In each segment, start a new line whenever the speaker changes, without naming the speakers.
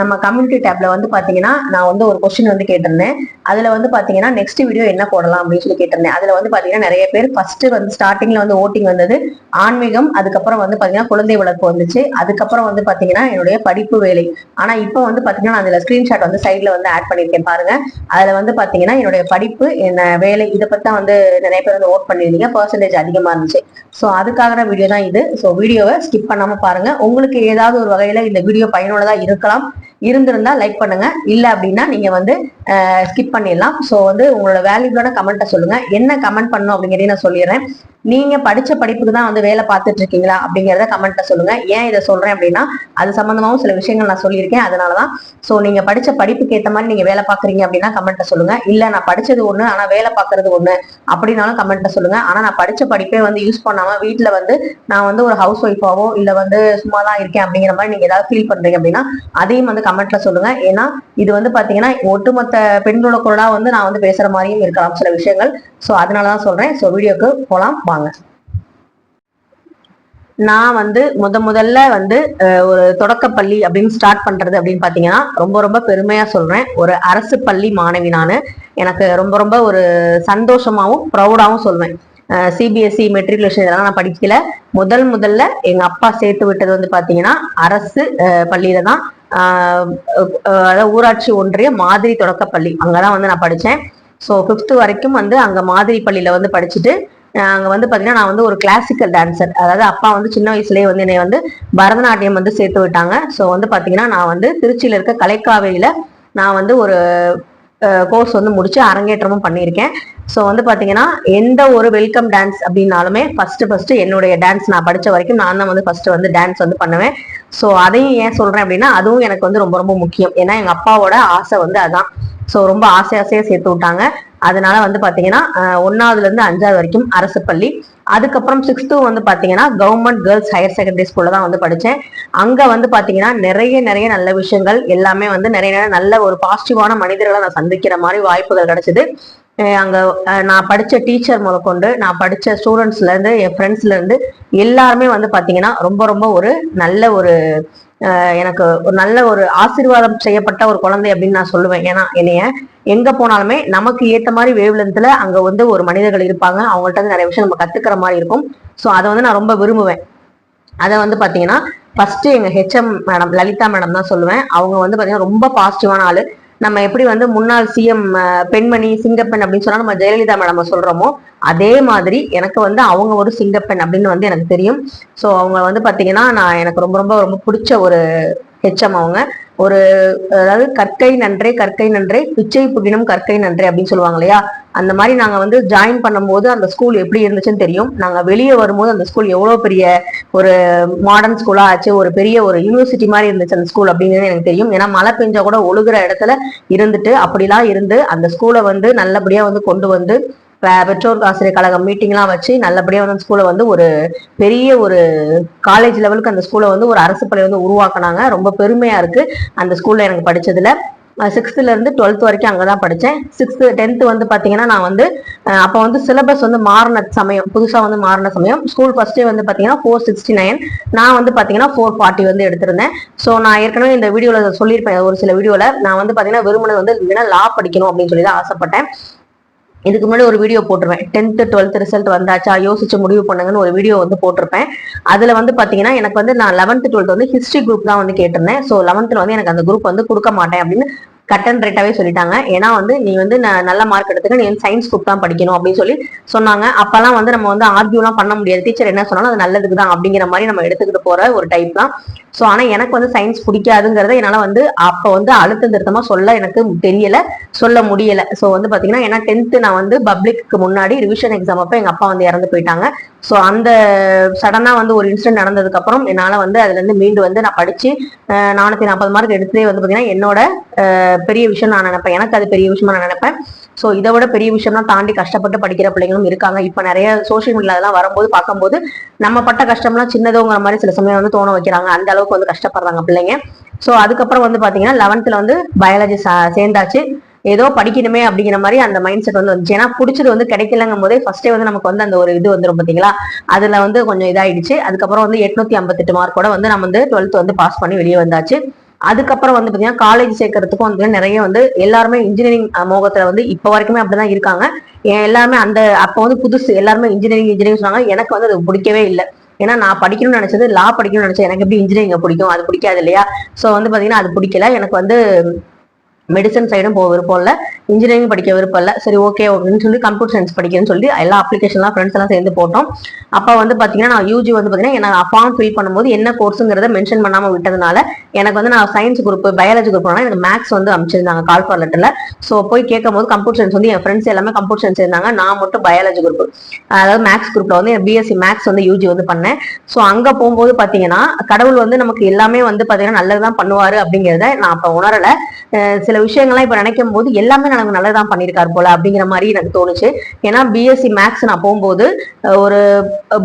நம்ம கம்யூனிட்டி டேப்ல வந்து பாத்தீங்கன்னா நான் வந்து ஒரு கொஸ்டின் வந்து கேட்டிருந்தேன். அதுல வந்து பாத்தீங்கன்னா நெக்ஸ்ட் வீடியோ என்ன போடலாம் அப்படின்னு சொல்லி கேட்டிருந்தேன். அதுல வந்து பாத்தீங்கன்னா நிறைய பேர் ஃபர்ஸ்ட் வந்து ஸ்டார்டிங்ல வந்து ஓட்டிங் வந்தது ஆன்மீகம் அதுக்கப்புறம் வந்து பாத்தீங்கன்னா குழந்தை வளர்ப்பு வந்துச்சு. அதுக்கப்புறம் வந்து பாத்தீங்கன்னா என்னுடைய படிப்பு வேலை. ஆனா இப்போ வந்து பாத்தீங்கன்னா நான் அதுல ஸ்கிரீன்ஷாட் வந்து சைட்ல வந்து ஆட் பண்ணிருக்கேன் பாருங்க. அதுல வந்து பாத்தீங்கன்னா என்னுடைய படிப்பு என்ன வேலை இதை பத்தி தான் வந்து நிறைய பேர் வந்து ஓட் பண்ணிருந்தீங்க பர்சன்டேஜ் அதிகமா இருந்துச்சு. ஸோ அதுக்காக வீடியோ தான் இது. ஸோ வீடியோவை ஸ்கிப் பண்ணாம பாருங்க. உங்களுக்கு ஏதாவது ஒரு வகையில இந்த வீடியோ பயனுள்ளதா இருக்கலாம். இருந்திருந்தா லைக் பண்ணுங்க. இல்ல அப்படின்னா நீங்க வந்து ஸ்கிப் பண்ணிடலாம். ஸோ வந்து உங்களோட வேல்யூபிளான கமெண்ட்டை சொல்லுங்க. என்ன கமெண்ட் பண்ணணும் அப்படிங்கிறதையும் நான் சொல்லிடுறேன். நீங்க படிச்ச படிப்புக்கு தான் வந்து வேலை பார்த்துட்டு இருக்கீங்களா அப்படிங்கிறத கமெண்ட்ல சொல்லுங்க. ஏன் இதை சொல்றேன் அப்படின்னா அது சம்பந்தமாவும் சில விஷயங்கள் நான் சொல்லியிருக்கேன். அதனாலதான். ஸோ நீங்க படிச்ச படிப்புக்கு ஏற்ற மாதிரி நீங்க வேலை பாக்குறீங்க அப்படின்னா கமெண்ட்ல சொல்லுங்க. இல்ல நான் படிச்சது ஒண்ணு ஆனா வேலை பார்க்கறது ஒண்ணு அப்படின்னாலும் கமெண்ட்ல சொல்லுங்க. ஆனா நான் படிச்ச படிப்பே வந்து யூஸ் பண்ணாம வீட்டுல வந்து நான் வந்து ஒரு ஹவுஸ் ஒய்ஃபாவோ இல்ல வந்து சும்மா தான் இருக்கேன் அப்படிங்கிற மாதிரி நீங்க ஏதாவது ஃபீல் பண்றீங்க அப்படின்னா அதையும் வந்து கமெண்ட்ல சொல்லுங்க. ஏன்னா இது வந்து பாத்தீங்கன்னா ஒட்டுமொத்த பெண்களோட குரலா வந்து நான் வந்து பேசுற மாதிரியும் இருக்கலாம் சில விஷயங்கள். ஸோ அதனாலதான் சொல்றேன். ஸோ வீடியோக்கு போலாம். வாங்க. நான் வந்து முத முதல்ல வந்து ஒரு தொடக்கப்பள்ளி அப்படின்னு ஸ்டார்ட் பண்றது அப்படின்னு பாத்தீங்கன்னா ரொம்ப ரொம்ப பெருமையா சொல்றேன். ஒரு அரசு பள்ளி மாணவி நான். எனக்கு ரொம்ப ரொம்ப ஒரு சந்தோஷமாவும் ப்ரௌடாவும் சொல்வேன். சிபிஎஸ்சி மெட்ரிகுலேஷன் இதெல்லாம் நான் படிக்கல. முதல் முதல்ல எங்க அப்பா சேர்த்து விட்டது வந்து பாத்தீங்கன்னா அரசு பள்ளியில தான். அதாவது ஊராட்சி ஒன்றிய மாதிரி தொடக்கப்பள்ளி. அங்கதான் வந்து நான் படித்தேன் ஸோ ஃபிஃப்த் வரைக்கும் வந்து அங்க மாதிரி பள்ளியில வந்து படிச்சுட்டு அங்கே வந்து பார்த்தீங்கன்னா நான் வந்து ஒரு கிளாசிக்கல் டான்சர் அதாவது அப்பா வந்து சின்ன வயசுலேயே வந்து என்னை வந்து பரதநாட்டியம் வந்து சேர்த்து விட்டாங்க. ஸோ வந்து பார்த்தீங்கன்னா நான் வந்து திருச்சியில் இருக்க கலைக்காவேரியில் நான் வந்து ஒரு கோர்ஸ் வந்து முடிச்சு அரங்கேற்றமும் பண்ணியிருக்கேன். ஸோ வந்து பார்த்தீங்கன்னா எந்த ஒரு வெல்கம் டான்ஸ் அப்படின்னாலுமே ஃபர்ஸ்ட் ஃபர்ஸ்ட் என்னுடைய டான்ஸ் நான் படித்த வரைக்கும் நான் தான் வந்து ஃபர்ஸ்ட் வந்து டான்ஸ் வந்து பண்ணுவேன். ஸோ அதையும் ஏன் சொல்றேன் அப்படின்னா அதுவும் எனக்கு வந்து ரொம்ப ரொம்ப முக்கியம். ஏன்னா எங்க அப்பாவோட ஆசை வந்து அதான். ஸோ ரொம்ப ஆசை ஆசையா சேர்த்து விட்டாங்க. அதனால வந்து பாத்தீங்கன்னா ஒன்றாவதுலேருந்து இருந்து அஞ்சாவது வரைக்கும் அரசு பள்ளி. அதுக்கப்புறம் சிக்ஸ்த்து வந்து பாத்தீங்கன்னா கவர்மெண்ட் கேர்ள்ஸ் ஹையர் செகண்டரி ஸ்கூல்ல தான் வந்து படித்தேன் அங்க வந்து பாத்தீங்கன்னா நிறைய நிறைய நல்ல விஷயங்கள் எல்லாமே வந்து நிறைய நிறைய நல்ல ஒரு பாசிட்டிவான மனிதர்களை நான் சந்திக்கிற மாதிரி வாய்ப்புகள் கிடைச்சது. அங்க நான் படிச்ச டீச்சர் முதற்கொண்டு நான் படிச்ச ஸ்டூடெண்ட்ஸ்ல இருந்து என் ஃப்ரெண்ட்ஸ்ல இருந்து எல்லாருமே வந்து பாத்தீங்கன்னா ரொம்ப ரொம்ப ஒரு நல்ல ஒரு எனக்கு ஒரு நல்ல ஒரு ஆசீர்வாதம் செய்யப்பட்ட ஒரு குழந்தை அப்படின்னு நான் சொல்லுவேன். ஏன்னா என்னைய எங்க போனாலுமே நமக்கு ஏத்த மாதிரி வேவ்லென்த்ல அங்க வந்து ஒரு மனிதர்கள் இருப்பாங்க. அவங்கள்ட்ட வந்து நிறைய விஷயம் நம்ம கத்துக்கிற மாதிரி இருக்கும். ஸோ அதை வந்து நான் ரொம்ப விரும்புவேன். அதை வந்து பாத்தீங்கன்னா ஃபர்ஸ்ட் எங்க ஹெச்எம் மேடம் லலிதா மேடம் தான் சொல்லுவேன். அவங்க வந்து பாத்தீங்கன்னா ரொம்ப பாசிட்டிவான ஆளு. நம்ம எப்படி வந்து முன்னாள் சிஎம் பெண்மணி சிங்கப்பெண் அப்படின்னு சொன்னா நம்ம ஜெயலலிதா மேடம் சொல்றோமோ அதே மாதிரி எனக்கு வந்து அவங்க ஒரு சிங்கப்பெண் அப்படின்னு வந்து எனக்கு தெரியும். ஸோ அவங்க வந்து பாத்தீங்கன்னா நான் எனக்கு ரொம்ப ரொம்ப ரொம்ப பிடிச்ச ஒரு ஹெச்எம் அவங்க. ஒரு அதாவது கற்கை நன்றே கற்கை நன்றே பிச்சை புகினம் கற்கை நன்றே அப்படின்னு சொல்லுவாங்க இல்லையா? அந்த மாதிரி நாங்க வந்து ஜாயின் பண்ணும்போது அந்த ஸ்கூல் எப்படி இருந்துச்சுன்னு தெரியும். நாங்க வெளியே வரும்போது அந்த ஸ்கூல் எவ்வளவு பெரிய ஒரு மாடர்ன் ஸ்கூலா ஆச்சு ஒரு பெரிய ஒரு யூனிவர்சிட்டி மாதிரி இருந்துச்சு அந்த ஸ்கூல் அப்படிங்கிறது எனக்கு தெரியும். ஏன்னா மழை பெஞ்சா கூட ஒழுகுற இடத்துல இருந்துட்டு அப்படிலாம் இருந்து அந்த ஸ்கூலை வந்து நல்லபடியா வந்து கொண்டு வந்து பெற்றோர் ஆசிரியர் கழகம் மீட்டிங்லாம் வச்சு நல்லபடியாக வந்து அந்த ஸ்கூலை வந்து ஒரு பெரிய ஒரு காலேஜ் லெவலுக்கு அந்த ஸ்கூலை வந்து ஒரு அரசு பள்ளி வந்து உருவாக்குனாங்க. ரொம்ப பெருமையாக இருக்குது அந்த ஸ்கூலில் எனக்கு படித்ததில் சிக்ஸ்த்துலேருந்து டுவெல்த் வரைக்கும் அங்கதான் படித்தேன் சிக்ஸ்த்து டென்த்து வந்து பார்த்தீங்கன்னா நான் வந்து அப்போ வந்து சிலபஸ் வந்து மாறின சமயம் புதுசாக வந்து மாறின சமயம். ஸ்கூல் ஃபஸ்ட்டே வந்து பார்த்தீங்கன்னா ஃபோர் சிக்ஸ்டி நைன் நான் வந்து பார்த்தீங்கன்னா ஃபோர் ஃபார்ட்டி வந்து எடுத்திருந்தேன். ஸோ நான் ஏற்கனவே இந்த வீடியோவில் சொல்லியிருப்பேன் ஒரு சில வீடியோவில் நான் வந்து பார்த்தீங்கன்னா விரும்பினது வந்து லா படிக்கணும் அப்படின்னு சொல்லி தான் ஆசைப்பட்டேன். இதுக்கு முன்னாடி ஒரு வீடியோ போட்டிருப்பேன். டென்த்து டுவெல்த் ரிசல்ட் வந்தாச்சா யோசிச்சு முடிவு பண்ணுங்கன்னு ஒரு வீடியோ வந்து போட்டிருப்பேன். அதுல வந்து பாத்தீங்கன்னா எனக்கு வந்து நான் லெவன்த் டுவெல்த் வந்து ஹிஸ்ட்ரி குரூப் தான் வந்து கேட்டிருந்தேன். ஸோ லெவன்த்தில் வந்து எனக்கு அந்த குரூப் வந்து கொடுக்க மாட்டேன் அப்படின்னு கட் அண்ட் ரைட்டாவே சொல்லிட்டாங்க. ஏன்னா வந்து நீ வந்து ந- நல்ல மார்க் எடுத்துக்க நீ வந்து சயின்ஸ் குரூப் தான் படிக்கணும் அப்படின்னு சொல்லி சொன்னாங்க. அப்பெல்லாம் வந்து நம்ம வந்து ஆர்கியூலாம் பண்ண முடியாது. டீச்சர் என்ன சொன்னாலும் அது நல்லதுக்கு தான் அப்படிங்கிற மாதிரி நம்ம எடுத்துக்கிட்டு போற ஒரு டைப் தான். ஸோ ஆனா எனக்கு வந்து சயின்ஸ் பிடிக்காதுங்கிறத என்னால வந்து அப்ப வந்து அழுத்த திருத்தமா சொல்ல எனக்கு தெரியல. சொல்ல முடியல. ஸோ வந்து பாத்தீங்கன்னா ஏன்னா டென்த்து நான் வந்து பப்ளிக்கு முன்னாடி ரிவிஷன் எக்ஸாம் அப்போ எங்க அப்பா வந்து இறந்து போயிட்டாங்க. ஸோ அந்த சடனா வந்து ஒரு இன்சிடென்ட் நடந்ததுக்கு அப்புறம் என்னால வந்து அதுல இருந்து மீண்டு வந்து நான் படிச்சு நானூத்தி நாற்பது மார்க் எடுத்ததே வந்து பாத்தீங்கன்னா என்னோட பெரிய விஷயம் நான் நினைப்பேன். எனக்கு அது பெரிய விஷயமா நான் நினைப்பேன். ஸோ இதை விட பெரிய விஷயம்லாம் தாண்டி கஷ்டப்பட்டு படிக்கிற பிள்ளைங்களும் இருக்காங்க. இப்போ நிறைய சோஷியல் மீடியா அதெல்லாம் வரும்போது பார்க்கும்போது நம்ம பட்ட கஷ்டம்லாம் சின்னதோங்கிற மாதிரி சில சமயம் வந்து தோண வைக்கிறாங்க. அந்த அளவுக்கு வந்து கஷ்டப்படுறாங்க பிள்ளைங்க. ஸோ அதுக்கப்புறம் வந்து பார்த்தீங்கன்னா லெவன்த்ல வந்து பயாலஜி சேர்ந்தாச்சு. ஏதோ படிக்கணுமே அப்படிங்கிற மாதிரி அந்த மைண்ட் செட் வந்து வந்துச்சு. ஏன்னா பிடிச்சது வந்து கிடைக்கலங்கும் போதே ஃபர்ஸ்டே வந்து நமக்கு வந்து அந்த ஒரு இது வந்துரும் பார்த்தீங்களா அதில் வந்து கொஞ்சம் இதாயிடுச்சு. அதுக்கப்புறம் வந்து எட்நூத்தி ஐம்பத்தெட்டு மார்க்கோட வந்து நம்ம வந்து டுவெல்த் வந்து பாஸ் பண்ணி வெளியே வந்தாச்சு. அதுக்கப்புறம் வந்து பாத்தீங்கன்னா காலேஜ் சேர்க்கறதுக்கும் வந்து நிறைய வந்து எல்லாருமே இன்ஜினியரிங் மோகத்துல வந்து இப்போ வரைக்குமே அப்படிதான் இருக்காங்க. எல்லாருமே அந்த அப்போ வந்து புதுசு எல்லாருமே இன்ஜினியரிங் இன்ஜினியரிங் சொன்னாங்க. எனக்கு வந்து அது பிடிக்கவே இல்லை. ஏன்னா நான் படிக்கணும்னு நினைச்சது லா படிக்கணும்னு நினைச்சேன் எனக்கு எப்படி இன்ஜினியரிங் பிடிக்கும்? அது பிடிக்காது இல்லையா? ஸோ வந்து பாத்தீங்கன்னா அது பிடிக்கல. எனக்கு வந்து மெடிசன் சைடும் போக விருப்பம் இல்லை. இன்ஜினியரிங் படிக்க விருப்பம் இல்லை. சரி ஓகே அப்படின்னு சொல்லி கம்ப்யூட்டர் சயின்ஸ் படிக்கிறேன்னு சொல்லி எல்லா அப்ளிகேஷன்லாம் ஃப்ரெண்ட்ஸ் எல்லாம் சேர்ந்து போட்டோம். அப்போ வந்து பார்த்தீங்கன்னா நான் யூஜி வந்து பார்த்தீங்கன்னா எனக்கு ஃபார்ம் ஃபில் பண்ணும்போது என்ன கோர்ஸுங்கிறத மென்ஷன் பண்ணாமல் விட்டதுனால எனக்கு வந்து நான் சயின்ஸ் குரூப் பயாலஜி குரூப் எனக்கு மேக்ஸ் வந்து அமைச்சிருந்தாங்க கால் ஃபார் லெட்டரில் ஸோ போய் கேட்கும் போது கம்ப்யூட்டர் சயின்ஸ் வந்து என் ஃப்ரெண்ட்ஸ் எல்லாமே கம்ப்யூட்டர் சயின்ஸ் இருந்தாங்க. நான் மட்டும் பயாலஜி குரூப் அதாவது மேக்ஸ் குரூப்ல வந்து பிஎஸ்சி மேக்ஸ் வந்து யூஜி வந்து பண்ணேன். ஸோ அங்கே போகும்போது பார்த்தீங்கன்னா கடவுள் வந்து நமக்கு எல்லாமே வந்து பார்த்தீங்கன்னா நல்லதுதான் பண்ணுவார் அப்படிங்கிறத நான் அப்போ உணரலை. சில சில விஷயங்கள்லாம் இப்போ நினைக்கும் போது எல்லாமே நமக்கு நல்லதான் பண்ணியிருக்காரு போல அப்படிங்கிற மாதிரி எனக்கு தோணுச்சு. ஏன்னா பிஎஸ்சி மேக்ஸ் நான் போகும்போது ஒரு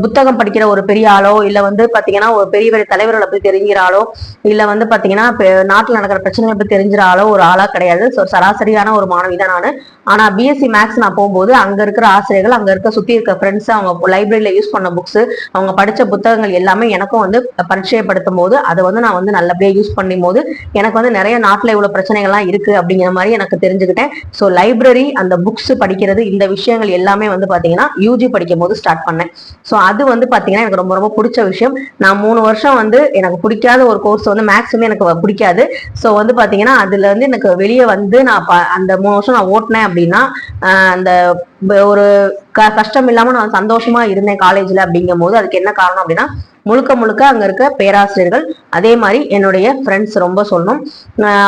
புத்தகம் படிக்கிற ஒரு பெரிய ஆளோ இல்ல வந்து பாத்தீங்கன்னா ஒரு பெரிய பெரிய தலைவர்களை பத்தி தெரிஞ்சிற ஆளோ இல்ல வந்து பாத்தீங்கன்னா நாட்டில் நடக்கிற பிரச்சனைகளை பத்தி தெரிஞ்சிற ஆளோ ஒரு ஆளா கிடையாது. ஸோ சராசரியான ஒரு மாணவி தான் நான். ஆனா பிஎஸ்சி மேக்ஸ் நான் போகும்போது அங்க இருக்கிற ஆசிரியர்கள் அங்க இருக்க சுத்தி இருக்க ஃப்ரெண்ட்ஸ் அவங்க லைப்ரரியில யூஸ் பண்ண புக்ஸ் அவங்க படிச்ச புத்தகங்கள் எல்லாமே எனக்கும் வந்து பரிச்சயப்படுத்தும் போது அதை வந்து நான் வந்து நல்லபடியா யூஸ் பண்ணும் போது எனக்கு வந்து நிறைய நாட்டில் இவ்வளவு பிரச்சனைகள்லாம் இருக்கு. இருக்கு அப்படிங்கிற மாதிரி எனக்கு தெரிஞ்சுக்கிட்டேன். ஸோ லைப்ரரி அந்த புக்ஸ் படிக்கிறது இந்த விஷயங்கள் எல்லாமே வந்து பாத்தீங்கன்னா யூஜி படிக்கும் போது ஸ்டார்ட் பண்ணேன். ஸோ அது வந்து பாத்தீங்கன்னா எனக்கு ரொம்ப ரொம்ப பிடிச்ச விஷயம். நான் மூணு வருஷம் வந்து எனக்கு பிடிக்காத ஒரு கோர்ஸ் வந்து மேக்ஸுமே எனக்கு பிடிக்காது. ஸோ வந்து பாத்தீங்கன்னா அதுல இருந்து எனக்கு வெளியே வந்து நான் ப- அந்த மூணு வருஷம் நான் ஓட்டினேன் அப்படின்னா அந்த ஒரு கஷ்டம் இல்லாம நான் சந்தோஷமா இருந்தேன் காலேஜ்ல அப்படிங்கும் போது அதுக்கு என்ன காரணம் அப்படின்னா முழுக்க முழுக்க அங்க இருக்க பேராசிரியர்கள் அதே மாதிரி என்னுடைய ஃப்ரெண்ட்ஸ் ரொம்ப சொல்லணும்.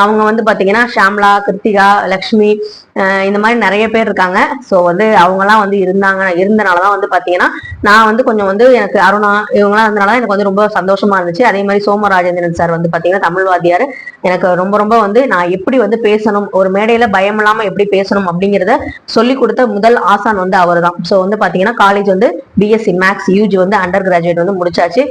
அவங்க வந்து பாத்தீங்கன்னா ஷாம்லா கிருத்திகா லக்ஷ்மி இந்த மாதிரி நிறைய பேர் இருக்காங்க. ஸோ வந்து அவங்கலாம் வந்து இருந்தாங்க இருந்தனாலதான் வந்து பாத்தீங்கன்னா நான் வந்து கொஞ்சம் வந்து எனக்கு அருணா இவங்களாம் இருந்தனால எனக்கு வந்து ரொம்ப சந்தோஷமா இருந்துச்சு. அதே மாதிரி சோமராஜேந்திரன் சார் வந்து பாத்தீங்கன்னா தமிழ் வாத்தியார். எனக்கு ரொம்ப ரொம்ப வந்து நான் எப்படி வந்து பேசணும் ஒரு மேடையில பயம் இல்லாம எப்படி பேசணும் அப்படிங்கிறத சொல்லி கொடுத்த முதல் ஆசான் வந்து அவர் தான் ஸோ வந்து பாத்தீங்கன்னா காலேஜ் வந்து பிஎஸ்சி மேக்ஸ் யூஜி வந்து அண்டர் கிராஜுவேட் வந்து முடிச்சாச்சு.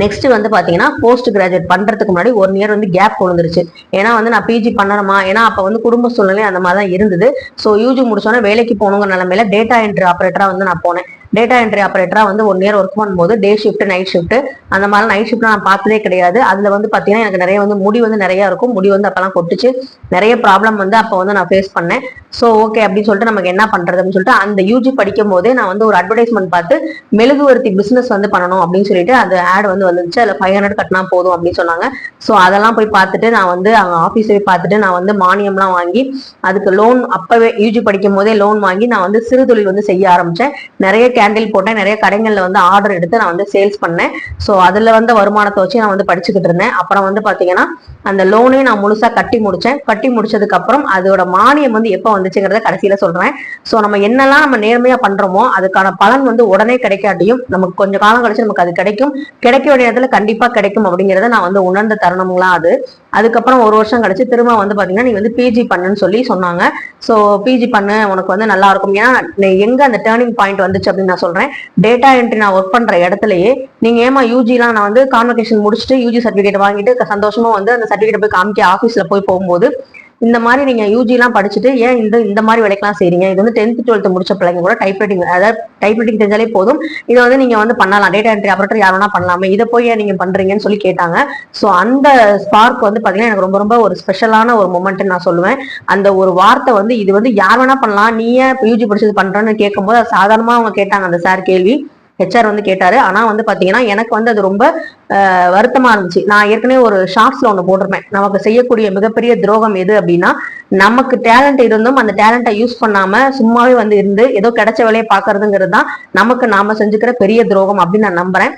நெக்ஸ்ட் வந்து பாத்தீங்கன்னா போஸ்ட் கிராஜுவேட் பண்றதுக்கு முன்னாடி ஒன் இயர் வந்து கேப் விழுந்துருச்சு ஏன்னா வந்து நான் பிஜி பண்ணணுமா? ஏன்னா அப்ப வந்து குடும்ப சூழ்நிலை அந்த மாதிரி தான் இருந்தது ஸோ யூஜி முடிச்சோன்னே வேலைக்கு போகணுங்கிற நிலமையில டேட்டா என்ட்ரி ஆப்ரேட்டரா வந்து நான் போனேன். டேட்டா என்ட்ரி ஆப்ரேட்டரா வந்து ஒன் இயர் ஒர்க் பண்ணும்போது டே ஷிஃப்ட் நைட் ஷிஃப்ட் அந்த மாதிரி நைட் ஷிஃப்ட் நான் பார்த்ததே கிடையாது. அதுல வந்து பாத்தீங்கன்னா எனக்கு நிறைய வந்து முடி வந்து நிறைய இருக்கும். முடி வந்து அப்பெல்லாம் கொட்டுச்சு. நிறைய ப்ராப்ளம் வந்து அப்போ வந்து நான் ஃபேஸ் பண்ணேன். ஸோ ஓகே அப்படின்னு சொல்லிட்டு நமக்கு என்ன பண்றது அப்படின்னு சொல்லிட்டு அந்த யூஜி படிக்கும் போதே நான் வந்து ஒரு அட்வர்டைஸ்மெண்ட் பார்த்து மெழுகுவர்த்தி பிசினஸ் வந்து பண்ணணும் அப்படின்னு சொல்லிட்டு அந்த ஆட் வந்து வந்துச்சு. அதில் ஃபைவ் ஹண்ட்ரட் கட்டினா போதும் அப்படின்னு சொன்னாங்க. ஸோ அதெல்லாம் போய் பார்த்துட்டு நான் வந்து அவங்க ஆஃபீஸ் போய் பார்த்துட்டு நான் வந்து மானியம்லாம் வாங்கி அதுக்கு லோன் அப்பவே யூஜி படிக்கும் போதே லோன் வாங்கி நான் வந்து சிறு தொழில் வந்து செய்ய ஆரம்பிச்சேன். நிறைய கேண்டில் போட்டேன். நிறைய கடைகளில் வந்து ஆர்டர் எடுத்து நான் வந்து சேல்ஸ் பண்ணேன். ஸோ அதில் வந்த வருமானத்தை வச்சு நான் வந்து படிச்சுக்கிட்டு இருந்தேன். அப்புறம் வந்து பார்த்தீங்கன்னா அந்த லோனையும் நான் முழுசாக கட்டி முடித்தேன் கட்டி முடிச்சதுக்கு அப்புறம் அதோட மானியம் வந்து எப்போ வந்துச்சுங்கிறத கடைசியில் சொல்கிறேன் ஸோ நம்ம என்னெல்லாம் நம்ம நேர்மையாக பண்ணுறோமோ அதுக்கான பலன் வந்து உடனே கிடைக்காட்டியும் நமக்கு கொஞ்சம் காலம் கழிச்சு நமக்கு அது கிடைக்கும். கிடைக்க வேண்டிய இடத்துல கண்டிப்பாக கிடைக்கும் அப்படிங்கறத நான் வந்து உணர்ந்த தருணம்லாம் அது. அதுக்கப்புறம் ஒரு வருஷம் கழிச்சு திரும்ப வந்து பார்த்தீங்கன்னா நீ வந்து பிஜி பண்ணுன்னு சொல்லி சொன்னாங்க. ஸோ பிஜி பண்ணு உனக்கு வந்து நல்லா இருக்கும். ஏன்னா எங்கே எங்க அந்த டேர்னிங் பாயிண்ட் வந்துச்சு அப்படின்னு நான் சொல்றேன். டேட்டா என்ட்ரி நான் ஒர்க் பண்ற இடத்துலயே நீங்க ஏமா யூஜிலாம் நான் வந்து கான்வெகேஷன் முடிச்சுட்டு யூஜி சர்டிஃபிகேட் வாங்கிட்டு சந்தோஷமா வந்து அந்த சர்டிஃபிகேட் போய் காமிக்க ஆஃபீஸ்ல போய் போகும்போது இந்த மாதிரி நீங்க யூஜி எல்லாம் படிச்சுட்டு ஏன் இந்த இந்த மாதிரி வேலைக்கெல்லாம் செய்றீங்க? இது வந்து டென்த் டுவெல்த் முடிச்ச பிள்ளைங்க கூட டைப் ரைட்டிங் அதாவது டைப் ரைட்டிங் தெரிஞ்சாலே போதும். இதை வந்து நீங்க வந்து பண்ணலாம். டேட்டா என்ட்ரி ஆப்ரேட்டர் யார் வேணா பண்ணலாமே. இதை போய் ஏன் நீங்க பண்றீங்கன்னு சொல்லி கேட்டாங்க. ஸோ அந்த ஸ்பார்க் வந்து பாத்தீங்கன்னா எனக்கு ரொம்ப ரொம்ப ஒரு ஸ்பெஷலான ஒரு மூமெண்ட் நான் சொல்லுவேன். அந்த ஒரு வார்த்தை வந்து இது வந்து யார் வேணா பண்ணலாம். நீ ஏன் யூஜி படிச்சது பண்றேன்னு கேட்கும்போது அது சாதாரணமா அவங்க கேட்டாங்க அந்த சார் கேள்வி. ஹெச்ஆர் வந்து கேட்டாரு. ஆனா வந்து பாத்தீங்கன்னா எனக்கு வந்து அது ரொம்ப வருத்தமா இருந்துச்சு. நான் ஏற்கனவே ஒரு ஷார்ட்ஸ்ல ஒண்ணு போட்டிருப்பேன் நமக்கு செய்யக்கூடிய மிகப்பெரிய துரோகம் எது அப்படின்னா நமக்கு டேலண்ட் இருந்தும் அந்த டேலண்ட்டை யூஸ் பண்ணாம சும்மாவே வந்து இருந்து ஏதோ கிடைச்ச வேலையை பாக்குறதுங்கிறது தான் நமக்கு நாம செஞ்சுக்கிற பெரிய துரோகம் அப்படின்னு நான் நம்புறேன்.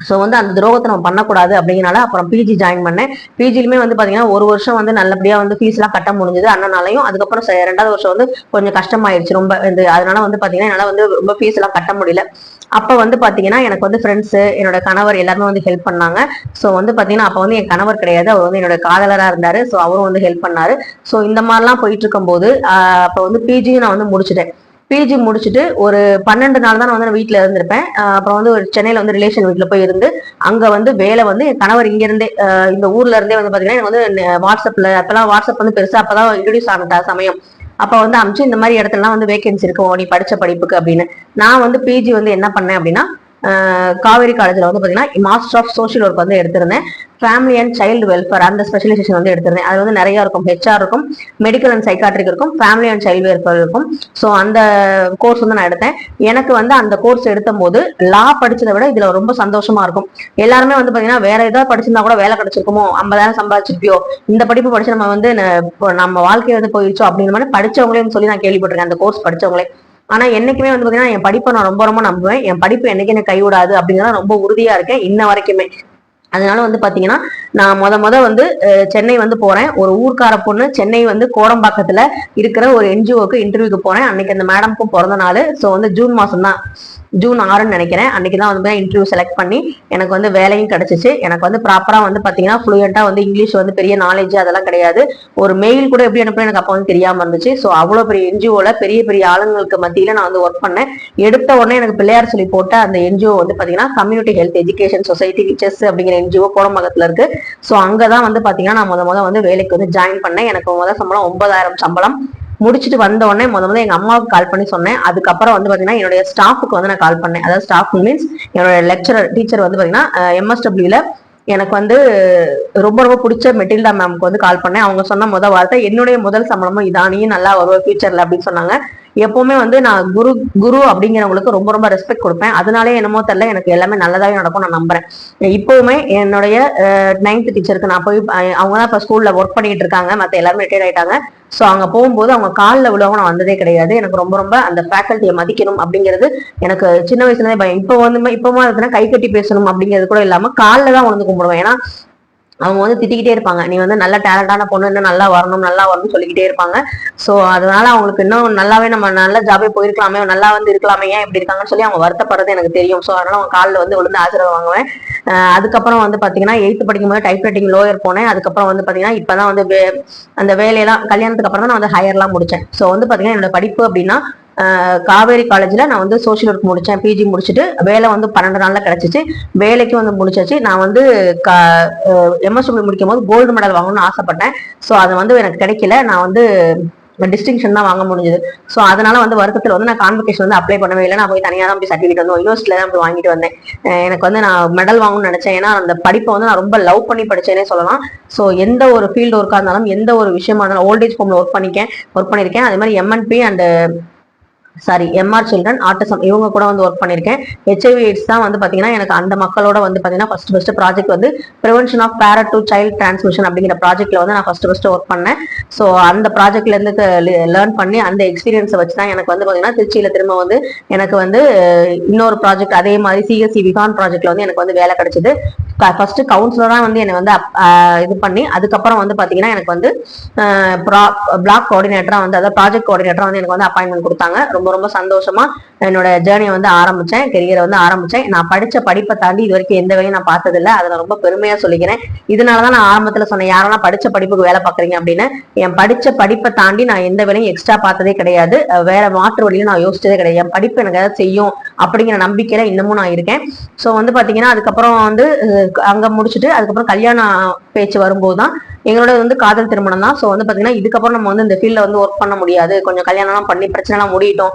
ஸோ வந்து அந்த துரோகத்தை நம்ம பண்ணக்கூடாது அப்படிங்கிறனால அப்புறம் பிஜி ஜாயின் பண்ணேன். பிஜிலுமே வந்து பார்த்தீங்கன்னா ஒரு வருஷம் வந்து நல்லபடியாக வந்து ஃபீஸ்லாம் கட்ட முடிஞ்சது அண்ணனாலையும். அதுக்கப்புறம் ரெண்டாவது வருஷம் வந்து கொஞ்சம் கஷ்டமாயிருச்சு. ரொம்ப இந்த அதனால வந்து பார்த்தீங்கன்னா என்னால் வந்து ரொம்ப ஃபீஸ்லாம் கட்ட முடியல. அப்போ வந்து பார்த்தீங்கன்னா எனக்கு வந்து ஃப்ரெண்ட்ஸு என்னோட கணவர் எல்லாருமே வந்து ஹெல்ப் பண்ணாங்க. ஸோ வந்து பார்த்தீங்கன்னா அப்போ வந்து என் கணவர் கிடையாது. அவர் வந்து என்னோட காதலராக இருந்தார். ஸோ அவரும் வந்து ஹெல்ப் பண்ணாரு. ஸோ இந்த மாதிரிலாம் போயிட்டு இருக்கும்போது அப்போ வந்து பிஜியும் நான் வந்து முடிச்சிட்டேன். பிஜி முடிச்சுட்டு ஒரு பன்னெண்டு நாள் தான் நான் வந்து வீட்டில் இருந்திருப்பேன். அப்புறம் வந்து ஒரு சென்னையில் வந்து ரிலேஷன் வீட்டில் போய் இருந்து அங்கே வந்து வேலை வந்து என் கணவர் இங்கேருந்தே இந்த ஊர்ல இருந்தே வந்து பார்த்தீங்கன்னா எனக்கு வந்து வாட்ஸ்அப்பில் அப்போலாம் வாட்ஸ்அப் வந்து பெருசாக அப்பதான் இன்ட்ரடியூஸ் ஆனதா சமயம். அப்போ வந்து அமிச்சு இந்த மாதிரி இடத்துலலாம் வந்து வேகன்சி இருக்கும் நீ படித்த படிப்புக்கு அப்படின்னு. நான் வந்து பிஜி வந்து என்ன பண்ணேன் அப்படின்னா காவேரி காலேஜில் வந்து பார்த்தீங்கன்னா மாஸ்டர் ஆஃப் சோஷியல் ஒர்க் வந்து எடுத்திருந்தேன். ஃபேமிலி அண்ட் சைல்டு வெல்ஃபேர் அந்த ஸ்பெஷலைசேஷன் வந்து எடுத்திருந்தேன். அது வந்து நிறைய இருக்கும். ஹெச்ஆர் இருக்கும் மெடிக்கல் அண்ட் சைக்காட்ரிக் இருக்கும் ஃபேமிலி அண்ட் சைல்டு வெல்ஃபேர் இருக்கும். ஸோ அந்த கோர்ஸ் வந்து நான் எடுத்தேன். எனக்கு வந்து அந்த கோர்ஸ் எடுத்த போது லா படிச்சதை விட இதில் ரொம்ப சந்தோஷமா இருக்கும். எல்லாருமே வந்து பார்த்தீங்கன்னா வேற ஏதாவது படிச்சிருந்தா கூட வேலை கிடைச்சிருக்குமோ? ஐம்பதாயிரம் சம்பாதிச்சிருப்பியோ? இந்த படிப்பு படிச்சு நம்ம வந்து இப்போ நம்ம வாழ்க்கை வந்து போயிடுச்சோ? அப்படிங்கிற மாதிரி படிச்சவங்களே சொல்லி நான் கேள்விப்பட்டிருக்கேன். அந்த கோர்ஸ் படிச்சவங்களே. ஆனா என்னைக்குமே வந்து பாத்தீங்கன்னா என் படிப்பை நான் ரொம்ப ரொம்ப நம்புவேன். என் படிப்பு என்னைக்கு எனக்கு கைவிடாது அப்படிங்கிறத ரொம்ப உறுதியா இருக்கேன் இன்ன வரைக்குமே. அதனால வந்து பாத்தீங்கன்னா நான் முத முத வந்து சென்னை வந்து போறேன். ஒரு ஊர்க்கார பொண்ணு சென்னை வந்து கோடம்பாக்கத்துல இருக்கிற ஒரு என்ஜிஓக்கு இன்டர்வியூக்கு போறேன். அன்னைக்கு அந்த மேடம்க்கும் பிறந்த நாள். ஸோ வந்து ஜூன் மாசம் தான் ஜூன் ஆறுன்னு நினைக்கிறேன். அன்னைக்கு தான் வந்து இன்டர்வியூ செலக்ட் பண்ணி எனக்கு வந்து வேலையும் கிடைச்சிச்சு. எனக்கு வந்து ப்ராப்பரா வந்து பாத்தீங்கன்னா ஃப்ளூயண்டா வந்து இங்கிலீஷ் வந்து பெரிய நாலேஜ் அதெல்லாம் கிடையாது. ஒரு மெயில் கூட எப்படி அனுப்பணும் எனக்கு அப்போ வந்து தெரியாம இருந்துச்சு. ஸோ அவ்வளோ பெரிய என்ஜிஓல பெரிய பெரிய ஆளுங்களுக்கு மத்தியில நான் வந்து ஒர்க் பண்ணேன். எடுத்த உடனே எனக்கு பிள்ளையார் சொல்லி போட்ட அந்த என்ஜிஓ வந்து பாத்தீங்கன்னா கம்யூனிட்டி ஹெல்த் எஜுகேஷன் சொசைட்டி செஸ் அப்படிங்கிற என்ஜிஓ கோடம்பாக்கத்துல இருக்கு. ஸோ அங்கதான் வந்து பாத்தீங்கன்னா நான் முத முத வந்து வேலைக்கு வந்து ஜாயின் பண்ணேன். எனக்கு முத சம்பளம் ஒன்பதாயிரம் சம்பளம். முடிச்சுட்டு வந்த உடனே முத முதல்ல எங்க அம்மாவுக்கு கால் பண்ணி சொன்னேன். அதுக்கப்புறம் வந்து பாத்தீங்கன்னா என்னுடைய ஸ்டாஃபுக்கு வந்து நான் கால் பண்ணேன். அதாவது ஸ்டாஃப் மீன்ஸ் என்னோட லெக்சரர் டீச்சர் வந்து பாத்தீங்கன்னா எம்எஸ்டபிள்யூல எனக்கு வந்து ரொம்ப ரொம்ப பிடிச்ச மெட்டில்டா மேம்க்கு வந்து கால் பண்ணேன். அவங்க சொன்ன முதல் வார்த்தை என்னுடைய முதல் சம்பளமும் இதானியும் நல்லா வருவோம் ஃபியூச்சர்ல அப்படின்னு சொன்னாங்க. எப்பவுமே வந்து நான் குரு குரு அப்படிங்கிறவங்களுக்கு ரொம்ப ரொம்ப ரெஸ்பெக்ட் கொடுப்பேன். அதனாலே என்னமோ தெரியல எனக்கு எல்லாமே நல்லதாவே நடக்கும் நான் நம்புறேன். இப்பவுமே என்னுடைய நைன்த் டீச்சருக்கு நான் போய் அவங்க தான் இப்போ ஸ்கூல்ல ஒர்க் பண்ணிட்டு இருக்காங்க. மற்ற எல்லாருமே ரிட்டையர் ஆயிட்டாங்க. ஸோ அங்க போகும்போது அவங்க காலில் விழுவாங்க. நான் வந்ததே கிடையாது. எனக்கு ரொம்ப ரொம்ப அந்த ஃபேக்கல்ட்டியை மதிக்கணும் அப்படிங்கிறது எனக்கு சின்ன வயசுல இருந்தே பயம். இப்போ வந்து இப்பவும் அதுனா கை கட்டி பேசணும் அப்படிங்கிறது கூட இல்லாம காலில் தான் உணர்ந்து கும்பிடுவேன். ஏன்னா அவங்க வந்து திட்டிக்கிட்டே இருப்பாங்க. நீ வந்து நல்ல டேலண்டான பொண்ணு இன்னும் நல்லா வரணும் நல்லா வரணும்னு சொல்லிக்கிட்டே இருப்பாங்க. ஸோ அதனால அவங்களுக்கு இன்னும் நல்லாவே நம்ம நல்ல ஜாபே போயிருக்கலாமே நல்லா வந்து இருக்கலாமே ஏன் இப்படி இருக்காங்கன்னு சொல்லி அவங்க வருத்தப்படுறது எனக்கு தெரியும். ஸோ அதனால அவங்க காலில் வந்து விழுந்து ஆசீர்வாதம் வாங்குவேன். அதுக்கப்புறம் வந்து பாத்தீங்கன்னா எயித்து படிக்கும்போது டைப் ரைட்டிங் லோயர் போனேன். அதுக்கப்புறம் வந்து பாத்தீங்கன்னா இப்பதான் வந்து அந்த வேலையெல்லாம் கல்யாணத்துக்கு அப்புறம் தான் நான் வந்து ஹையர்லாம் முடிச்சேன். ஸோ வந்து பாத்தீங்கன்னா என்னோட படிப்பு அப்படின்னா காவேரி காலேஜில் நான் வந்து சோஷியல் ஒர்க் முடித்தேன் பிஜி முடிச்சுட்டு வேலை வந்து பன்னெண்டு நாளில் கிடச்சிச்சு. வேலைக்கு வந்து முடிச்சாச்சு. நான் வந்து க எம்எஸ்டபிள்யூ முடிக்கும் போது கோல்டு மெடல் வாங்கணும்னு ஆசைப்பட்டேன். ஸோ அது வந்து எனக்கு கிடைக்கல. நான் வந்து டிஸ்டிங்ஷன் தான் வாங்க முடிஞ்சது. ஸோ அதனால வந்து வருத்தத்தில் வந்து நான் கான்வெகேஷன் வந்து அப்ளை பண்ணவே இல்லை. நான் போய் தனியாக தான் போய் சர்டிஃபிகேட் வந்து யூனிவர்சிட்டியில் தான் போய் வாங்கிட்டு வந்தேன். எனக்கு வந்து நான் மெடல் வாங்கணும்னு நினைச்சேன். ஏன்னா அந்த படிப்பை வந்து நான் ரொம்ப லவ் பண்ணி படித்தேனே சொல்லலாம். ஸோ எந்த ஒரு ஃபீல்டு ஒர்க்காக இருந்தாலும் எந்த ஒரு விஷயமா இருந்தாலும் ஓல்டேஜ் ஹோமில் ஒர்க் பண்ணிக்கேன் ஒர்க் பண்ணியிருக்கேன். அதே மாதிரி MNP and sorry MR children autism இவங்க கூட வந்து ஒர்க் பண்ணியிருக்கேன் ஹெச்ஐவி எய்ட்ஸ் தான் வந்து பார்த்தீங்கன்னா எனக்கு அந்த மக்களோட வந்து பார்த்தீங்கன்னா ஃபர்ஸ்ட் ஃபர்ஸ்ட் ப்ராஜெக்ட் வந்து prevention of parent to child transmission அப்படிங்கிற ப்ராஜெக்ட்ல வந்து நான் ஃபர்ஸ்ட் ஃபர்ஸ்ட் ஒர்க் பண்ணேன். ஸோ அந்த ப்ராஜெக்ட்லேருந்து லேர்ன் பண்ணி அந்த எக்ஸ்பீரியன்ஸை வச்சு தான் எனக்கு வந்து பார்த்தீங்கன்னா திருச்சியில் திரும்ப வந்து எனக்கு வந்து இன்னொரு ப்ராஜெக்ட் அதே மாதிரி சிஎஸ்சி விகான் ப்ராஜெக்ட்ல வந்து எனக்கு வந்து வேலை கிடைச்சது. ஃபர்ஸ்ட் கவுன்சிலராக வந்து என்னை வந்து அப்- இது பண்ணி அதுக்கப்புறம் வந்து பார்த்தீங்கன்னா எனக்கு வந்து பிளாக் கோஆர்டினேட்டராக வந்து அதாவது ப்ராஜெக்ட் கோஆர்டினேட்டராக வந்து எனக்கு வந்து அப்பாயின்மெண்ட் கொடுத்தாங்க. ரொம்ப ரொம்ப சந்தோஷமா என்னோட ஜேர்னியை வந்து ஆரம்பிச்சேன் கெரியரை வந்து ஆரம்பிச்சேன். நான் படிச்ச படிப்பை தாண்டி இது வரைக்கும் எந்த வேலையும் நான் பார்த்ததில்ல. அதை நான் ரொம்ப பெருமையா சொல்லிக்கிறேன். இதனாலதான் நான் ஆரம்பத்துல சொன்னேன் யாரெல்லாம் படிச்ச படிப்புக்கு வேலை பாக்குறீங்க அப்படின்னு. என் படிச்ச படிப்பை தாண்டி நான் எந்த வேலையும் எக்ஸ்ட்ரா பார்த்ததே கிடையாது. வேற மாற்று வழியில நான் யோசிச்சதே கிடையாது. என் படிப்பு எனக்கு ஏதாவது செய்யும் அப்படிங்கிற நம்பிக்கையில இன்னமும் நான் இருக்கேன். ஸோ வந்து பாத்தீங்கன்னா அதுக்கப்புறம் வந்து அங்க முடிச்சுட்டு அதுக்கப்புறம் கல்யாண பேச்சு வரும்போது தான் எங்களோட வந்து காதல் திருமணம் தான் ஸோ வந்து பாத்தீங்கன்னா இதுக்கப்புறம் நம்ம வந்து இந்த ஃபீல்ட்ல வந்து ஒர்க் பண்ண முடியாது. கொஞ்சம் கல்யாணம்லாம் பண்ணி பிரச்சனைலாம் முடியட்டும்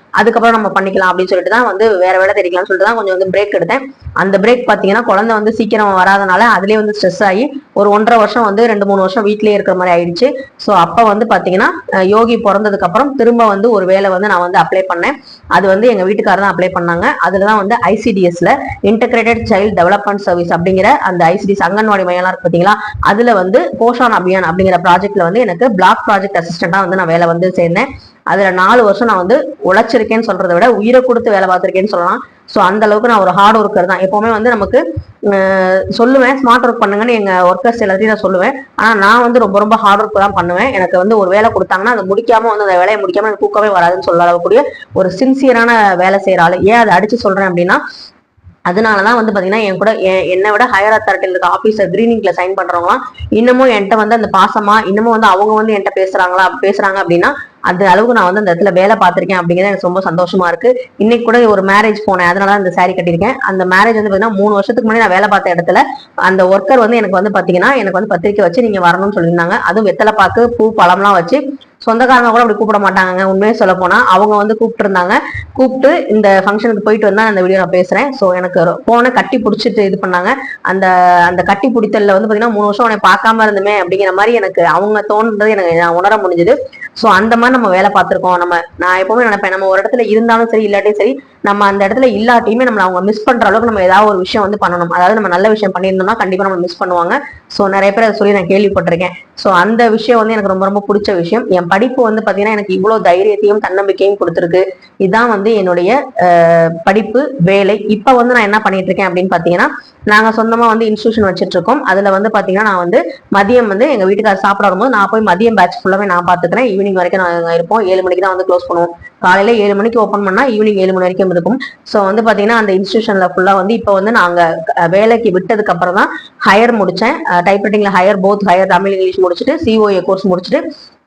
அதுக்கப்புறம் நம்ம பண்ணிக்கலாம் அப்படின்னு சொல்லிட்டு தான் வந்து வேற வேலை தெரிவிக்கலாம்னு சொல்லிட்டு தான் கொஞ்சம் வந்து பிரேக் எடுத்தேன். அந்த பிரேக் பார்த்தீங்கன்னா குழந்தை வந்து சீக்கிரம் வராதனால அதுலயே வந்து ஸ்ட்ரெஸ் ஆகி ஒரு ஒன்றரை வருஷம் வந்து ரெண்டு மூணு வருஷம் வீட்லயே இருக்கிற மாதிரி ஆயிடுச்சு. ஸோ அப்போ வந்து பார்த்தீங்கன்னா யோகி பிறந்ததுக்கு அப்புறம் திரும்ப வந்து ஒரு வேலை வந்து நான் வந்து அப்ளை பண்ணேன். அது வந்து எங்க வீட்டுக்காரர் தான் அப்ளை பண்ணாங்க. அதுல தான் வந்து ஐசிடிஎஸ்ல இன்டகிரேட்டட் சைல்ட் டெவலப்மெண்ட் சர்வீஸ் அப்படிங்கிற அந்த ஐசிடிஎஸ் அங்கன்வாடி மையம்லாம் இருக்கு பார்த்தீங்களா? அதுல வந்து போஷான் அபியான் அப்படிங்கிற ப்ராஜெக்ட்ல வந்து எனக்கு பிளாக் ப்ராஜெக்ட் அசிஸ்டண்டா வந்து நான் வேலை வந்து சேர்ந்தேன். அதுல நாலு வருஷம் நான் வந்து படிச்சிருக்கேன்னு சொல்றதை விட உயிரை கொடுத்து வேலை பார்த்துருக்கேன்னு சொல்லலாம். ஸோ அந்த அளவுக்கு நான் ஒரு ஹார்ட் ஒர்க்கர் தான். எப்பவுமே வந்து நமக்கு சொல்லுவேன் ஸ்மார்ட் ஒர்க் பண்ணுங்கன்னு எங்க ஒர்க்கர்ஸ் எல்லாத்தையும் நான் சொல்லுவேன். ஆனா நான் வந்து ரொம்ப ரொம்ப ஹார்ட் ஒர்க் தான் பண்ணுவேன். எனக்கு வந்து ஒரு வேலை கொடுத்தாங்கன்னா அதை முடிக்காம வந்து அந்த வேலையை முடிக்காம எனக்கு தூக்கமே வராதுன்னு சொல்ல அளவுக்கூடிய ஒரு சின்சியரான வேலை செய்யற ஆளு. ஏன் அதை அடிச்சு சொல்றேன் அப்படின்னா அதனால தான் வந்து பாத்தீங்கன்னா என் கூட என்னை விட ஹையர் அத்தாரிட்டியில் இருக்க ஆஃபீஸர் க்ரீனிங்ல சைன் பண்ணுறவங்களாம் இன்னமும் என்கிட்ட வந்து அந்த பாசமா இன்னமும் வந்து அவங்க வந்து என்கிட்ட பேசுறாங்களா பேசுறாங்க அப்படின்னா அந்த அளவுக்கு நான் வந்து அந்த இடத்துல வேலை பார்த்திருக்கேன் அப்படிங்கிறது எனக்கு ரொம்ப சந்தோஷமா இருக்கு. இன்னைக்கு கூட ஒரு மேரேஜ் போனேன். அதனால தான் இந்த saree கட்டியிருக்கேன். அந்த மேரேஜ் வந்து பாத்தீங்கன்னா மூணு வருஷத்துக்கு முன்னாடி நான் வேலை பார்த்த இடத்துல அந்த ஒர்க்கர் வந்து எனக்கு வந்து பாத்தீங்கன்னா எனக்கு வந்து பத்திரிக்கை வச்சு நீங்க வரணும்னு சொல்லியிருந்தாங்க. அதுவும் வெத்தலை பாக்கு பூ பழம்லாம் வச்சு சொந்தக்காரங்க கூட அப்படி கூப்பிட மாட்டாங்க உண்மையே சொல்ல போனா அவங்க வந்து கூப்பிட்டு இருந்தாங்க கூப்பிட்டு இந்த ஃபங்க்ஷனுக்கு போயிட்டு வந்தா அந்த வீடியோ நான் பேசுறேன். ஸோ எனக்கு போன கட்டி பிடிச்சிட்டு இது பண்ணாங்க. அந்த அந்த கட்டி பிடித்தல்ல வந்து பாத்தீங்கன்னா மூணு வருஷம் உன்னை பார்க்காம இருந்துமே அப்படிங்கிற மாதிரி எனக்கு அவங்க தோன்றது எனக்கு நான் உணர முடிஞ்சது. ஸோ அந்த மாதிரி நம்ம வேலை பார்த்துருக்கோம். நம்ம நான் எப்பவுமே நினைப்பேன் நம்ம ஒரு இடத்துல இருந்தாலும் சரி இல்லாட்டியும் சரி நம்ம அந்த இடத்துல இல்லாட்டியுமே நம்ம அவங்க மிஸ் பண்ற அளவுக்கு நம்ம ஏதாவது ஒரு விஷயம் வந்து பண்ணணும். அதாவது நம்ம நல்ல விஷயம் பண்ணியிருந்தோம்னா கண்டிப்பா நம்ம மிஸ் பண்ணுவாங்க. ஸோ நிறைய பேர் அதை சொல்லி நான் கேள்விப்பட்டிருக்கேன். ஸோ அந்த விஷயம் வந்து எனக்கு ரொம்ப ரொம்ப பிடிச்ச விஷயம். என் படிப்பு வந்து பாத்தீங்கன்னா எனக்கு இவ்வளவு தைரியத்தையும் தன்னம்பிக்கையும் கொடுத்துருக்கு. இதுதான் வந்து என்னுடைய படிப்பு வேலை. இப்ப வந்து நான் என்ன பண்ணிட்டு இருக்கேன் அப்படின்னு பாத்தீங்கன்னா நாங்க சொந்தமா வந்து இன்ஸ்டியூஷன் வச்சிட்டு இருக்கோம் அதுல வந்து பாத்தீங்கன்னா நான் வந்து மதியம் வந்து எங்க வீட்டுக்காரர் சாப்பிட வரும்போது நான் போய் மதியம் பேட்ச் ஃபுல்லாவே நான் பாத்துக்கிறேன். ஈவினிங் வரைக்கும் நாங்கள் இருப்போம். ஏழு மணிக்கு தான் வந்து க்ளோஸ் பண்ணுவோம். காலையில ஏழு மணிக்கு ஓப்பன் பண்ணா ஈவினிங் ஏழு மணி வரைக்கும் இருக்கும். ஸோ வந்து பாத்தீங்கன்னா அந்த இன்ஸ்டியூஷன்ல ஃபுல்லா வந்து இப்போ வந்து நாங்க வேலைக்கு விட்டதுக்கு அப்புறம் தான் ஹையர் முடிச்சேன். டைப்ரைட்டிங்ல higher both higher Tamil English முடிச்சுட்டு சிஓஏ கோர்ஸ் முடிச்சுட்டு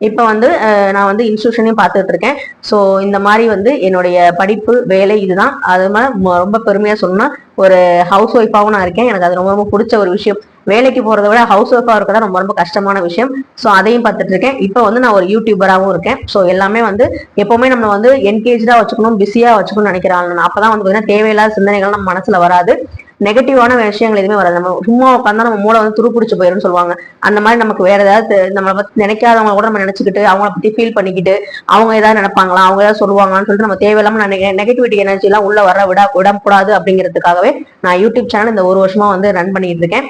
இப்போ வந்து நான் வந்து இன்ஸ்டியூஷனையும் பார்த்துட்டு இருக்கேன். ஸோ இந்த மாதிரி வந்து என்னுடைய படிப்பு வேலை இதுதான். அது மாதிரி ரொம்ப பெருமையா சொல்லணும்னா ஒரு ஹவுஸ் ஒய்ஃபாகவும் நான் இருக்கேன். எனக்கு அது ரொம்ப ரொம்ப பிடிச்ச ஒரு விஷயம். வேலைக்கு போறதை விட ஹவுஸ் ஒய்ஃபாக இருக்கிறதா ரொம்ப ரொம்ப கஷ்டமான விஷயம். ஸோ அதையும் பார்த்துட்டு இருக்கேன். இப்போ வந்து நான் ஒரு யூடியூபராகவும் இருக்கேன். ஸோ எல்லாமே வந்து எப்பவுமே நம்ம வந்து என்கேஜா வச்சுக்கணும் பிஸியா வச்சுக்கணும்னு நினைக்கிறாங்க. அப்பதான் வந்து பார்த்தீங்கன்னா தேவையில்லாத சிந்தனைகள் நம்ம மனசுல வராது. நெகட்டிவான விஷயங்கள் எதுவுமே வராது. நம்ம சும்மா உட்காந்தா நம்ம மூளை வந்து துருப்பிடிச்சு போயிரும் சொல்லுவாங்க. அந்த மாதிரி நமக்கு வேற ஏதாவது நம்ம நம்மளை பத்தி நினைக்காதவங்க கூட நம்ம நினைச்சுக்கிட்டு அவங்கள பத்தி ஃபீல் பண்ணிக்கிட்டு அவங்க ஏதாவது நினைப்பாங்களா? அவங்க ஏதாவது சொல்லுவாங்களான்னு சொல்லிட்டு நம்ம தேவையில்லாம நெகட்டிவிட்டி எனர்ஜி எல்லாம் உள்ள வர விட விடக்கூடாது அப்படிங்கிறதுக்காகவே நான் யூடியூப் சேனல் இந்த ஒரு வருஷமா வந்து ரன் பண்ணிட்டு இருக்கேன்.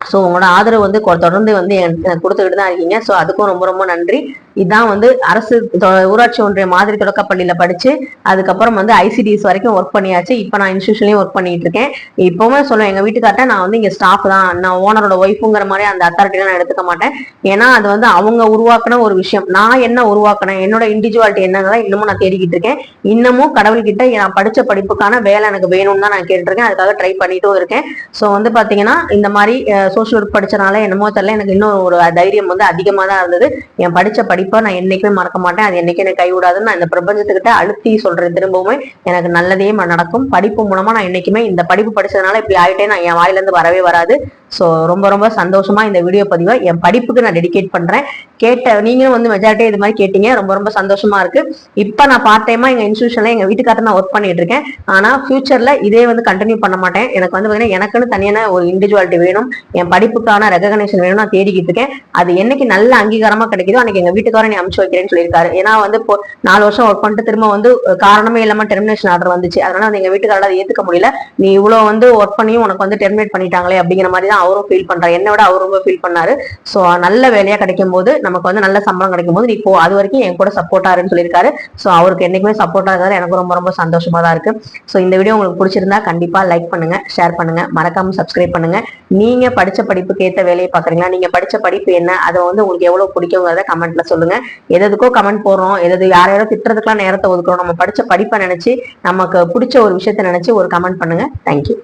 ஸோ உங்களோட ஆதரவு வந்து தொடர்ந்து வந்து கொடுத்துக்கிட்டு தான் இருக்கீங்க. ஸோ அதுக்கும் ரொம்ப ரொம்ப நன்றி. இதான் வந்து அரசு தொ- ஊராட்சி ஒன்றிய மாதிரி தொடக்கப்பள்ளியில படிச்சு அதுக்கப்புறம் வந்து ஐசிடிஎஸ் வரைக்கும் ஒர்க் பண்ணியாச்சு. இப்போ நான் இன்ஸ்டியூஷன்லயும் ஒர்க் பண்ணிட்டு இருக்கேன். இப்பவுமே சொல்லுவேன் எங்க வீட்டுக்கார்ட்ட நான் வந்து இங்க ஸ்டாஃப் தான். நான் ஓனரோட ஒய்ஃபுங்கிற மாதிரி அந்த அத்தாரிட்டி நான் எடுத்துக்க மாட்டேன். ஏன்னா அது வந்து அவங்க உருவாக்குன ஒரு விஷயம். நான் என்ன உருவாக்கின என்னோட இண்டிவிஜுவாலிட்டி என்னங்கிறத இன்னமும் நான் தேடிக்கிட்டு இருக்கேன். இன்னமும் கடவுள்கிட்ட நான் படிச்ச படிப்புக்கான வேலை எனக்கு வேணும்னு தான் நான் கேட்டிருக்கேன். அதுக்காக ட்ரை பண்ணிட்டும் இருக்கேன். ஸோ வந்து பாத்தீங்கன்னா இந்த மாதிரி சோஷியல் ஒர்க் படிச்சனால என்னமோ தெரியல. எனக்கு இன்னும் ஒரு தைரியம் வந்து அதிகமா தான் இருந்தது. என் படிச்ச படிப்பை நான் என்னைக்குமே மறக்க மாட்டேன். அது என்னைக்கு எனக்கு கைவிடாதுன்னு நான் இந்த பிரபஞ்சத்துக்கிட்ட அழுத்தி சொல்றேன் திரும்பவுமே. எனக்கு நல்லதே நடக்கும். படிப்பு மூலமா நான் என்னைக்குமே இந்த படிப்பு படிச்சதுனால இப்படி ஆயிட்டே நான் என் வாயிலிருந்து வரவே வராது. ஸோ ரொம்ப ரொம்ப சந்தோஷமா இந்த வீடியோ பதிவை என் படிப்புக்கு நான் டெடிகேட் பண்றேன். கேட்ட நீங்களும் வந்து மெஜாரிட்டி இது மாதிரி கேட்டீங்க. ரொம்ப ரொம்ப சந்தோஷமா இருக்கு. இப்போ நான் பார்ட் டைமா எங்க இன்ஸ்டியூஷன்ல எங்க வீட்டுக்காரர் நான் ஒர்க் பண்ணிட்டு இருக்கேன். ஆனா ஃபியூச்சர்ல இதே வந்து கண்டினியூ பண்ண மாட்டேன். எனக்கு வந்து பாத்தீங்கன்னா எனக்குன்னு தனியான ஒரு இண்டிவிஜுவாலிட்டி வேணும். என் படிப்புக்கான ரெகக்னேஷன் வேணும். நான் தேடிக்கிட்டு இருக்கேன். அது என்னைக்கு நல்ல அங்கீகாரமா கிடைக்குதோ அன்னைக்கு எங்க வீட்டுக்காரர் நீ அனுப்பிச்சு வைக்கிறேன்னு சொல்லியிருக்காரு. ஏன்னா வந்து இப்போ நாலு வருஷம் ஒர்க் பண்ணிட்டு திரும்ப வந்து காரணமே இல்லாம டெர்மினேஷன் ஆர்டர் வந்துச்சு. அதனால வந்து எங்க வீட்டுக்காரர் அதை ஏத்துக்க முடியல. நீ இவ்வளவு வந்து ஒர்க் பண்ணியும் உனக்கு வந்து டெர்மினேட் பண்ணிட்டாங்களே அப்படிங்கிற மாதிரி தான் அவரும் ஃபீல் பண்றாரு. என்னை விட அவர் ரொம்ப ஃபீல் பண்ணாரு. ஸோ நல்ல வேலையா கிடைக்கும் போது நமக்கு வந்து நல்ல சம்பளம் கிடைக்கும் போது நீ இப்போ அது வரைக்கும் என் கூட சப்போர்ட்டாருன்னு சொல்லியிருக்காரு. ஸோ அவருக்கு என்னைக்குமே சப்போர்ட்டா இருக்காரு எனக்கு ரொம்ப ரொம்ப சந்தோஷமா தான் இருக்கு. ஸோ இந்த வீடியோ உங்களுக்கு பிடிச்சிருந்தா கண்டிப்பா லைக் பண்ணுங்க ஷேர் பண்ணுங்க. மறக்காம சப்ஸ்கிரைப் பண்ணுங்க. நீங்க படிச்ச படிப்புக்கு ஏத்த வேலையை பாக்குறீங்களா நீங்க படிச்ச படிப்பு என்ன? அதை வந்து உங்களுக்கு எவ்வளவு பிடிக்குங்கிறத கமெண்ட்ல சொல்லுங்க. எதுக்கோ கமெண்ட் போடுறோம். எது யார யாரோ திட்டுறதுக்குலாம் நேரத்தை ஒதுக்குறோம். நம்ம படிச்ச படிப்பை நினைச்சு நமக்கு பிடிச்ச ஒரு விஷயத்த நினைச்சு ஒரு கமெண்ட் பண்ணுங்க. தேங்க்யூ